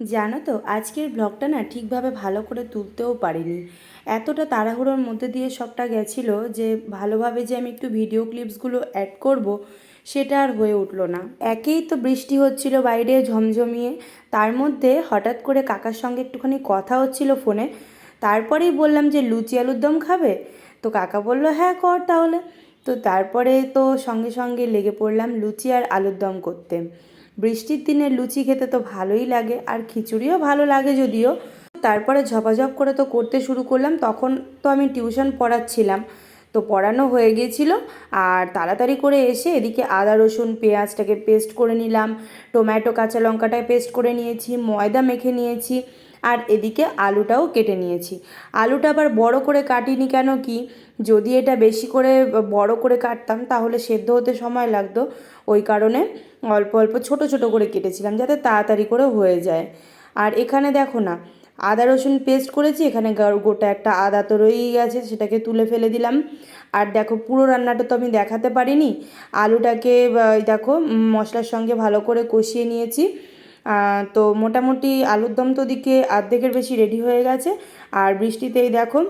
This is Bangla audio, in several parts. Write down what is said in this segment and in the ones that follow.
জানো তো, আজকের ব্লগটা না ঠিকভাবে ভালো করে তুলতেও পারিনি। এতটা তাড়াহুড়োর মধ্যে দিয়ে সবটা গেছিল যে ভালোভাবে যে আমি একটু ভিডিও ক্লিপসগুলো অ্যাড করব, সেটা আর হয়ে উঠল না। একেই তো বৃষ্টি হচ্ছিল বাইরে ঝমঝমিয়ে। তার মধ্যে হঠাৎ করে কাকার সঙ্গে একটুখানি কথা হচ্ছিল ফোনে। তারপরেই বললাম যে, লুচি আলুর দম খাবে? তো কাকা বলল হ্যাঁ কর তাহলে। তো তারপরে তো সঙ্গে সঙ্গে লেগে পড়লাম লুচি আর আলুর দম করতে। বৃষ্টির দিনে লুচি খেতে তো ভালোই লাগে, আর খিচুড়িও ভালো লাগে যদিও। তারপরে ঝপাঝপ করে তো করতে শুরু করলাম, তখন তো আমি টিউশন পড়াচ্ছিলাম। তো পড়ানো হয়ে গিয়েছিল, আর তাড়াতাড়ি করে এসে এদিকে আদা, রসুন, পেঁয়াজটাকে পেস্ট করে নিলাম। টমেটো, কাঁচা লঙ্কাটায় পেস্ট করে নিয়েছি, ময়দা মেখে নিয়েছি। আর এদিকে আলুটাও কেটে নিয়েছি। আলুটা আবার বড় করে কাটিনি কেন কি? যদি এটা বেশি করে বড় করে কাটতাম তাহলে সেদ্ধ হতে সময় লাগতো। ওই কারণে অল্প অল্প ছোট ছোট করে কেটেছিলাম যাতে তাড়াতাড়ি করে হয়ে যায়। আর এখানে দেখো না, আদা রসুন পেস্ট করেছি, এখানে গোটা একটা আদা তো রয়েই গেছে, সেটাকে তুলে ফেলে দিলাম। আর দেখো পুরো রান্নাটা তো আমি দেখাতে পারিনি। আলুটাকে দেখো মশলার সঙ্গে ভালো করে কষিয়ে নিয়েছি। তো মোটামুটি আলুর দম তো দিকে আর্ধেকের বেশি রেডি হয়ে গেছে। আর বৃষ্টিতেই দেখো,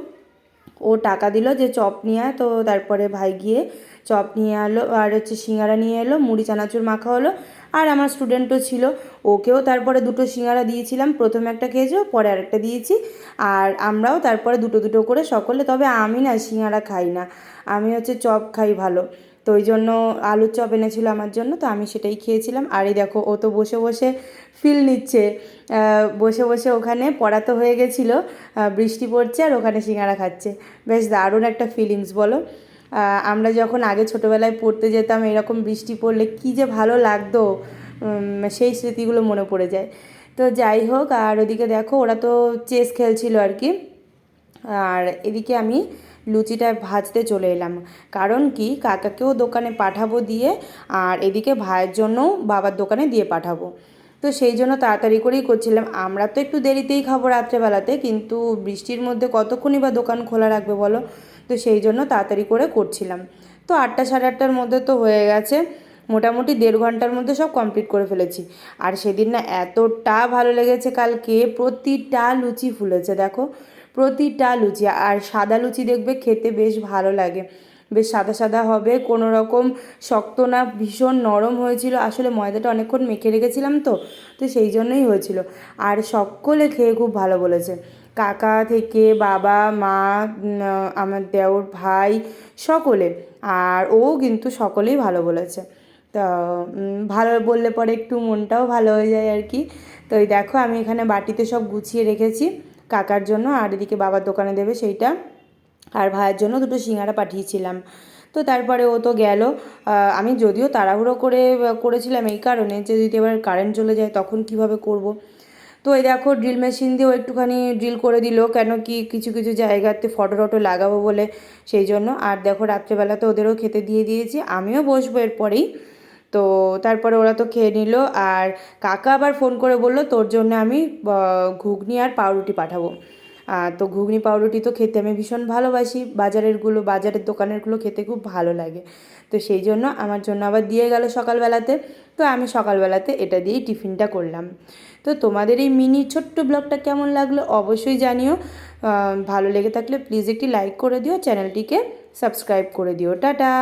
ও টাকা দিল যে চপ নিয়ে আয়। তো তারপরে ভাই গিয়ে চপ নিয়ে এলো আর হচ্ছে সিঙ্গারা নিয়ে এলো, মুড়ি চানাচুর মাখা হলো। আর আমার স্টুডেন্টও ছিল, ওকেও তারপরে দুটো সিঙ্গারা দিয়েছিলাম। প্রথমে একটা খেয়েছো, পরে আরেকটা দিয়েছি। আর আমরাও তারপরে দুটো দুটো করে সকলে, তবে আমি না সিঙ্গারা খাই না। আমি হচ্ছে চপ খাই ভালো। তো ওই জন্য আলুর চপ এনেছিল আমার জন্য, তো আমি সেটাই খেয়েছিলাম। আর এই দেখো, ও তো বসে বসে ফিল নিচ্ছে। বসে বসে ওখানে পড়াতে হয়ে গেছিল বৃষ্টি পড়ছে আর ওখানে সিঙ্গারা খাচ্ছে। বেশ দারুণ একটা ফিলিংস বলো। আমরা যখন আগে ছোটোবেলায় পড়তে যেতাম, এরকম বৃষ্টি পড়লে কী যে ভালো লাগতো সেই স্মৃতিগুলো মনে পড়ে যায়। তো যাই হোক, আর ওদিকে দেখো, ওরা তো চেস খেলছিল আর কি। আর এদিকে আমি লুচিটা ভাজতে চলে এলাম। কারণ কি? কাকাকেও দোকানে পাঠাবো দিয়ে আর এদিকে ভাইয়ের জন্য বাবার দোকানে দিয়ে পাঠাবো। তো সেই জন্য তাড়াতাড়ি করেই করছিলাম। আমরা তো একটু দেরিতেই খাব রাত্রেবেলাতে, কিন্তু বৃষ্টির মধ্যে কতক্ষণই বা দোকান খোলা রাখবে বলো? তো সেই জন্য তাড়াতাড়ি করে করছিলাম। তো আটটা সাড়ে আটটার মধ্যে তো হয়ে গেছে। মোটামুটি দেড় ঘণ্টার মধ্যে সব কমপ্লিট করে ফেলেছি। আর সেদিন না এতটা ভালো লেগেছে কালকে, প্রতিটা লুচি ফুলেছে, দেখো। প্রতিটা লুচি, আর সাদা লুচি দেখবে খেতে বেশ ভালো লাগে। বেশ সাদা সাদা হবে, কোনো রকম শক্ত না, ভীষণ নরম হয়েছিল। আসলে ময়দাটা অনেকক্ষণ মেখে রেখেছিলাম তো তো সেই জন্যই হয়েছিল। আর সকলে খেয়ে খুব ভালো বলেছে। কাকা থেকে বাবা, মা আমার দেওর ভাই, সকলে। আর ও কিন্তু সকলেই ভালো বলেছে। তা ভালো বললে পরে একটু মনটাও ভালো হয়ে যায় আর কি। তো দেখো, আমি এখানে বাটিতে সব গুছিয়ে রেখেছি। কাকার জন্য আর এদিকে বাবার দোকানে দেবে সেইটা। আর ভাইয়ের জন্য দুটো সিঙ্গারা পাঠিয়েছিলাম। তো তারপরে ও তো গেল। আমি যদিও তাড়াহুড়ো করে করেছিলাম এই কারণে যে যদি এবার কারেন্ট চলে যায় তখন কীভাবে করব। তো এই দেখো ড্রিল মেশিন দিয়েও একটুখানি ড্রিল করে দিল কেন কি কিছু কিছু জায়গাতে ফটো টটো লাগাবো বলে সেই জন্য। আর দেখো রাত্রেবেলাতে ওদেরও খেতে দিয়ে দিয়েছি। আমিও বসবো এরপরেই। তো তারপরে ওরা তো খেয়ে নিল আর কাকা আবার ফোন করে বলল, তোর জন্য আমি ঘুগনি আর পাউরুটি পাঠাবো। তো ঘুগনি, পাউরুটি তো খেতে আমি ভীষণ ভালোবাসি। বাজারেরগুলো, বাজারের দোকানেরগুলো খেতে খুব ভালো লাগে। তো সেই জন্য আমার জন্য আবার দিয়ে গেল সকালবেলাতে। তো আমি সকালবেলাতে এটা দিয়েই টিফিনটা করলাম। তো তোমাদের এই মিনি ছোট্ট ব্লগটা কেমন লাগল অবশ্যই জানিও। ভালো লেগে থাকলে প্লিজ একটি লাইক করে দিও, চ্যানেলটিকে সাবস্ক্রাইব করে দিও। টাটা!